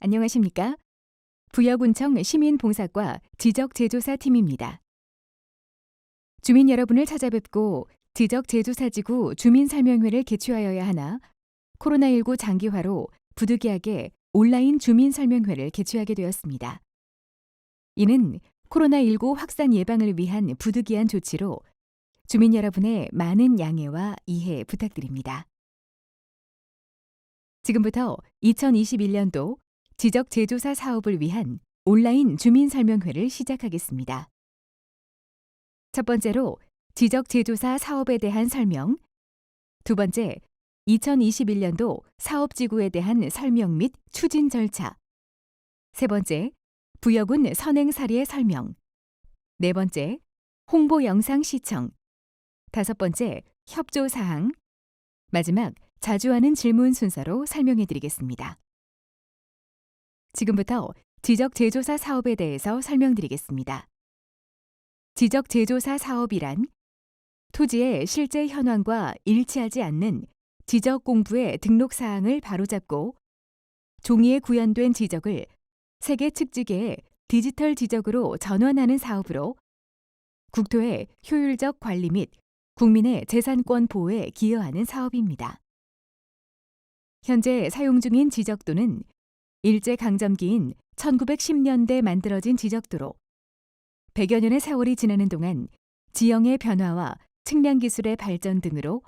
안녕하십니까? 부여군청 시민봉사과 지적제조사팀입니다. 주민 여러분을 찾아뵙고 지적제조사지구 주민설명회를 개최하여야 하나 코로나19 장기화로 부득이하게 온라인 주민설명회를 개최하게 되었습니다. 이는 코로나19 확산 예방을 위한 부득이한 조치로 주민 여러분의 많은 양해와 이해 부탁드립니다. 지금부터 2021년도 지적 제조사 사업을 위한 온라인 주민 설명회를 시작하겠습니다. 첫 번째로 지적 제조사 사업에 대한 설명, 두 번째 2021년도 사업 지구에 대한 설명 및 추진 절차, 세 번째 부여군 선행 사례 설명, 네 번째 홍보 영상 시청, 다섯 번째 협조 사항, 마지막 자주 하는 질문 순서로 설명해 드리겠습니다. 지금부터 지적 제조사 사업에 대해서 설명드리겠습니다. 지적 제조사 사업이란 토지의 실제 현황과 일치하지 않는 지적 공부의 등록 사항을 바로잡고 종이에 구현된 지적을 세계 측지계에 디지털 지적으로 전환하는 사업으로 국토의 효율적 관리 및 국민의 재산권 보호에 기여하는 사업입니다. 현재 사용 중인 지적도는 일제 강점기인 1910년대 만들어진 지적도로 100여 년의 세월이 지나는 동안 지형의 변화와 측량 기술의 발전 등으로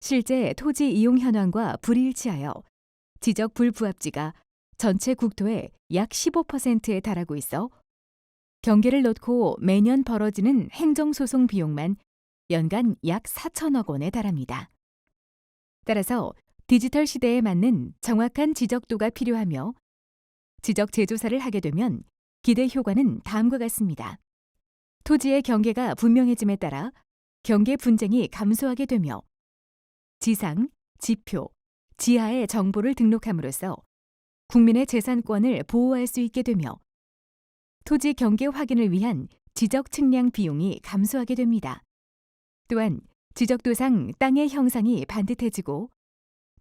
실제 토지 이용 현황과 불일치하여 지적 불부합지가 전체 국토의 약 15%에 달하고 있어 경계를 놓고 매년 벌어지는 행정소송 비용만 연간 약 4천억 원에 달합니다. 따라서 디지털 시대에 맞는 정확한 지적도가 필요하며 지적 제조사를 하게 되면 기대 효과는 다음과 같습니다. 토지의 경계가 분명해짐에 따라 경계 분쟁이 감소하게 되며 지상, 지표, 지하의 정보를 등록함으로써 국민의 재산권을 보호할 수 있게 되며 토지 경계 확인을 위한 지적 측량 비용이 감소하게 됩니다. 또한 지적도상 땅의 형상이 반듯해지고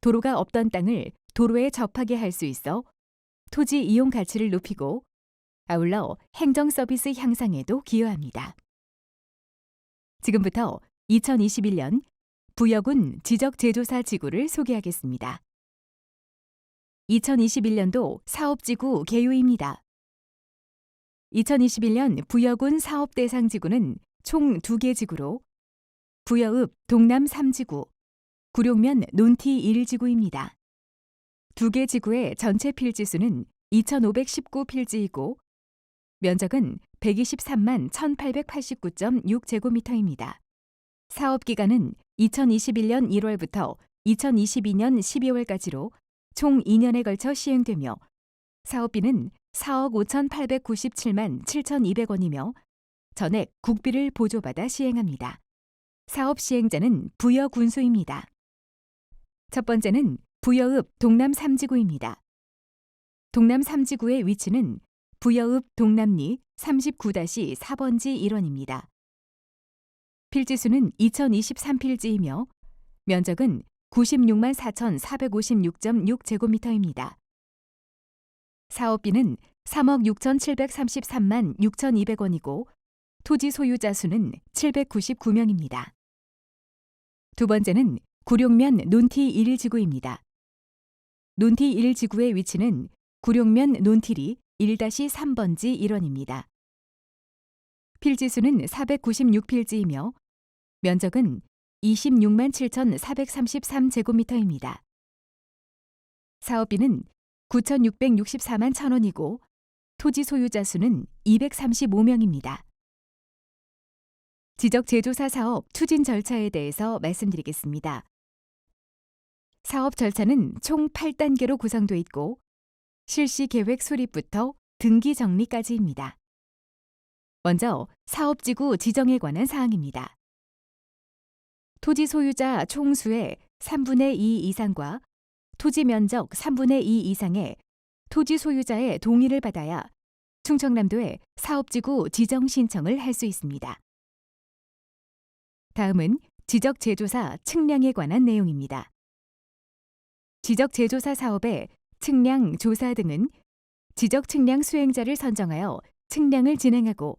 도로가 없던 땅을 도로에 접하게 할 수 있어 토지 이용 가치를 높이고 아울러 행정 서비스 향상에도 기여합니다. 지금부터 2021년 부여군 지적 제조사 지구를 소개하겠습니다. 2021년도 사업지구 개요입니다. 2021년 부여군 사업 대상 지구는 총 2개 지구로 부여읍 동남 3지구, 구룡면 논티 1지구입니다. 두 개 지구의 전체 필지수는 2,519필지이고 면적은 123만 1,889.6제곱미터입니다. 사업 기간은 2021년 1월부터 2022년 12월까지로 총 2년에 걸쳐 시행되며 사업비는 4억 5,897만 7,200원이며 전액 국비를 보조받아 시행합니다. 사업 시행자는 부여 군수입니다. 첫 번째는 부여읍 동남 3지구입니다. 동남 3지구의 위치는 부여읍 동남리 39-4번지 1원입니다. 필지수는 2023필지이며 면적은 96만 4,456.6 제곱미터입니다. 사업비는 3억 6,733만 6,200원이고 토지 소유자 수는 799명입니다. 두 번째는 구룡면 논티 1지구입니다. 논티 1지구의 위치는 구룡면 논티리 1-3번지 1원입니다. 필지수는 496필지이며 면적은 26만 7,433제곱미터입니다. 사업비는 9,664만 1천원이고 토지 소유자 수는 235명입니다. 지적 제조사 사업 추진 절차에 대해서 말씀드리겠습니다. 사업 절차는 총 8단계로 구성되어 있고 실시 계획 수립부터 등기 정리까지입니다. 먼저 사업지구 지정에 관한 사항입니다. 토지 소유자 총수의 3분의 2 이상과 토지 면적 3분의 2 이상의 토지 소유자의 동의를 받아야 충청남도에 사업지구 지정 신청을 할 수 있습니다. 다음은 지적 제조사 측량에 관한 내용입니다. 지적 제조사 사업의 측량, 조사 등은 지적 측량 수행자를 선정하여 측량을 진행하고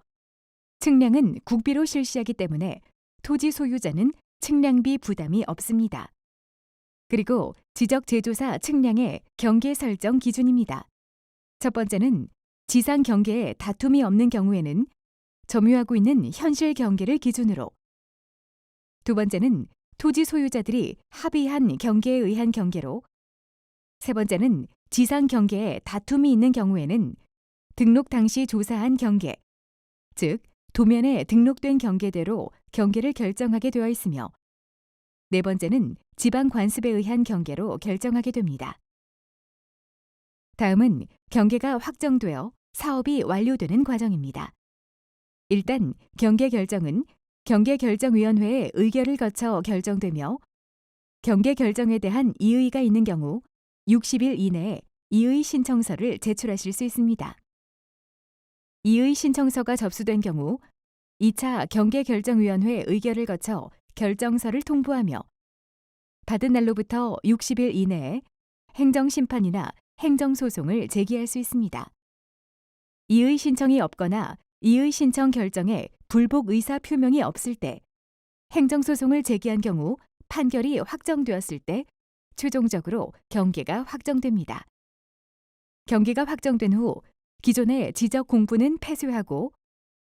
측량은 국비로 실시하기 때문에 토지 소유자는 측량비 부담이 없습니다. 그리고 지적 제조사 측량의 경계 설정 기준입니다. 첫 번째는 지상 경계에 다툼이 없는 경우에는 점유하고 있는 현실 경계를 기준으로 두 번째는 토지 소유자들이 합의한 경계에 의한 경계로 세 번째는 지상 경계에 다툼이 있는 경우에는 등록 당시 조사한 경계, 즉 도면에 등록된 경계대로 경계를 결정하게 되어 있으며 네 번째는 지방 관습에 의한 경계로 결정하게 됩니다. 다음은 경계가 확정되어 사업이 완료되는 과정입니다. 일단 경계 결정은 경계 결정위원회의 의결을 거쳐 결정되며 경계 결정에 대한 이의가 있는 경우 60일 이내에 이의 신청서를 제출하실 수 있습니다. 이의 신청서가 접수된 경우 2차 경계결정위원회 의결을 거쳐 결정서를 통보하며 받은 날로부터 60일 이내에 행정심판이나 행정소송을 제기할 수 있습니다. 이의 신청이 없거나 이의 신청 결정에 불복 의사 표명이 없을 때 행정소송을 제기한 경우 판결이 확정되었을 때 최종적으로 경계가 확정됩니다. 경계가 확정된 후 기존의 지적 공부는 폐쇄하고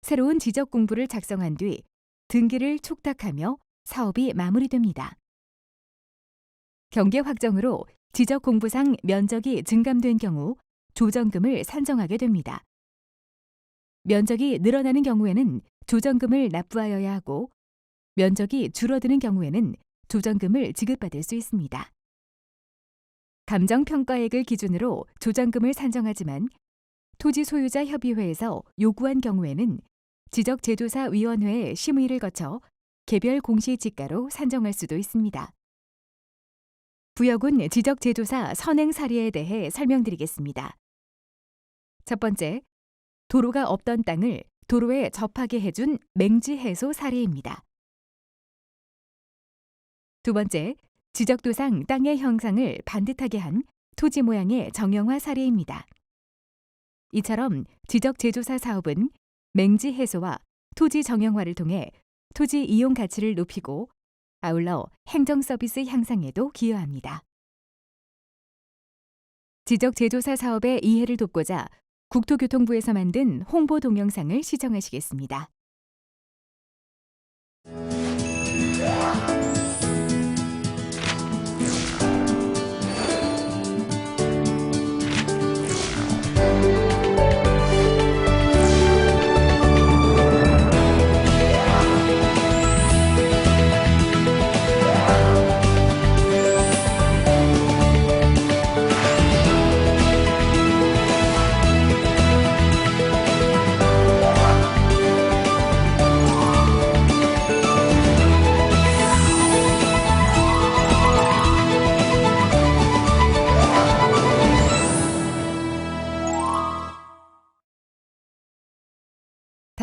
새로운 지적 공부를 작성한 뒤 등기를 촉탁하며 사업이 마무리됩니다. 경계 확정으로 지적 공부상 면적이 증감된 경우 조정금을 산정하게 됩니다. 면적이 늘어나는 경우에는 조정금을 납부하여야 하고 면적이 줄어드는 경우에는 조정금을 지급받을 수 있습니다. 감정평가액을 기준으로 조정금을 산정하지만 토지 소유자 협의회에서 요구한 경우에는 지적 제조사 위원회의 심의를 거쳐 개별 공시지가로 산정할 수도 있습니다. 부여군 지적 제조사 선행 사례에 대해 설명드리겠습니다. 첫 번째, 도로가 없던 땅을 도로에 접하게 해준 맹지 해소 사례입니다. 두 번째, 지적도상 땅의 형상을 반듯하게 한 토지 모양의 정형화 사례입니다. 이처럼 지적 제조사 사업은 맹지 해소와 토지 정형화를 통해 토지 이용 가치를 높이고 아울러 행정 서비스 향상에도 기여합니다. 지적 제조사 사업의 이해를 돕고자 국토교통부에서 만든 홍보 동영상을 시청하시겠습니다.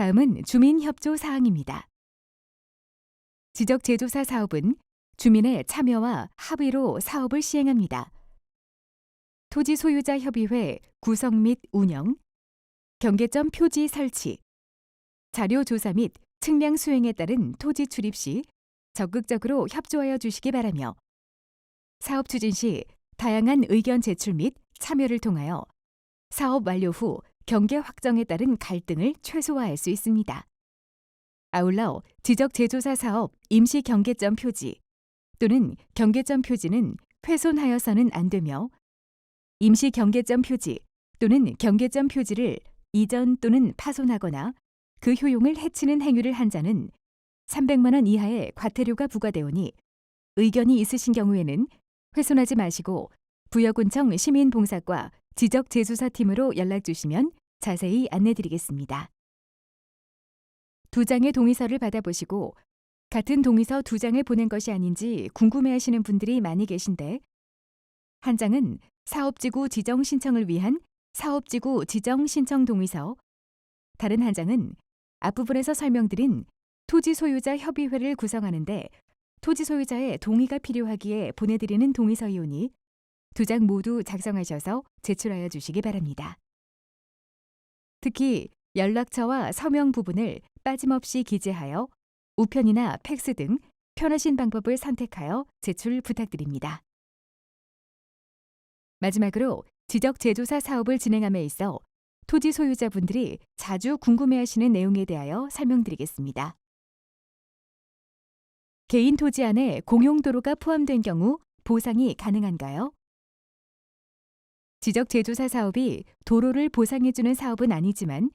다음은 주민협조 사항입니다. 지적 제조사 사업은 주민의 참여와 합의로 사업을 시행합니다. 토지 소유자 협의회 구성 및 운영, 경계점 표지 설치, 자료 조사 및 측량 수행에 따른 토지 출입 시 적극적으로 협조하여 주시기 바라며 사업 추진 시 다양한 의견 제출 및 참여를 통하여 사업 완료 후 경계 확정에 따른 갈등을 최소화할 수 있습니다. 아울러 지적 제조사 사업 임시 경계점 표지 또는 경계점 표지는 훼손하여서는 안 되며 임시 경계점 표지 또는 경계점 표지를 이전 또는 파손하거나 그 효용을 해치는 행위를 한 자는 300만 원 이하의 과태료가 부과되오니 의견이 있으신 경우에는 훼손하지 마시고 부여군청 시민봉사과 지적 제조사 팀으로 연락 주시면 자세히 안내 드리겠습니다. 두 장의 동의서를 받아보시고 같은 동의서 두 장을 보낸 것이 아닌지 궁금해 하시는 분들이 많이 계신데 한 장은 사업지구 지정 신청을 위한 사업지구 지정 신청 동의서 다른 한 장은 앞부분에서 설명드린 토지 소유자 협의회를 구성하는데 토지 소유자의 동의가 필요하기에 보내드리는 동의서이오니 두 장 모두 작성하셔서 제출하여 주시기 바랍니다. 특히 연락처와 서명 부분을 빠짐없이 기재하여 우편이나 팩스 등 편하신 방법을 선택하여 제출 부탁드립니다. 마지막으로 지적 제조사 사업을 진행함에 있어 토지 소유자분들이 자주 궁금해하시는 내용에 대하여 설명드리겠습니다. 개인 토지 안에 공용도로가 포함된 경우 보상이 가능한가요? 지적 제조사 사업이 도로를 보상해주는 사업은 아니지만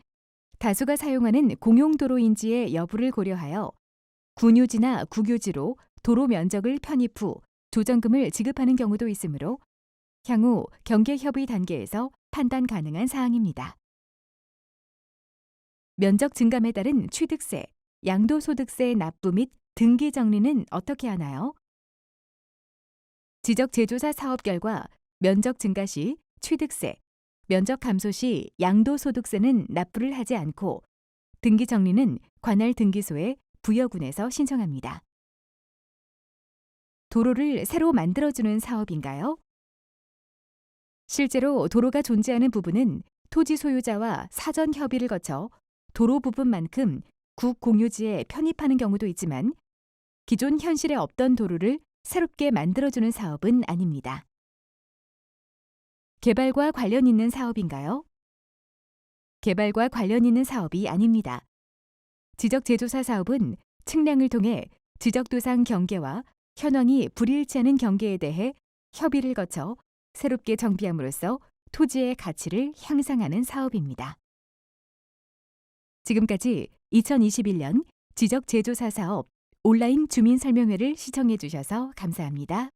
다수가 사용하는 공용도로 인지의 여부를 고려하여 군유지나 국유지로 도로 면적을 편입 후 조정금을 지급하는 경우도 있으므로 향후 경계협의 단계에서 판단 가능한 사항입니다. 면적 증감에 따른 취득세, 양도소득세 납부 및 등기 정리는 어떻게 하나요? 지적 제조사 사업 결과 면적 증가 시 취득세, 면적 감소 시 양도소득세는 납부를 하지 않고 등기 정리는 관할 등기소에 부여군에서 신청합니다. 도로를 새로 만들어주는 사업인가요? 실제로 도로가 존재하는 부분은 토지 소유자와 사전 협의를 거쳐 도로 부분만큼 국 공유지에 편입하는 경우도 있지만 기존 현실에 없던 도로를 새롭게 만들어주는 사업은 아닙니다. 개발과 관련 있는 사업인가요? 개발과 관련 있는 사업이 아닙니다. 지적 제조사 사업은 측량을 통해 지적 도상 경계와 현황이 불일치하는 경계에 대해 협의를 거쳐 새롭게 정비함으로써 토지의 가치를 향상하는 사업입니다. 지금까지 2021년 지적 제조사 사업 온라인 주민 설명회를 시청해 주셔서 감사합니다.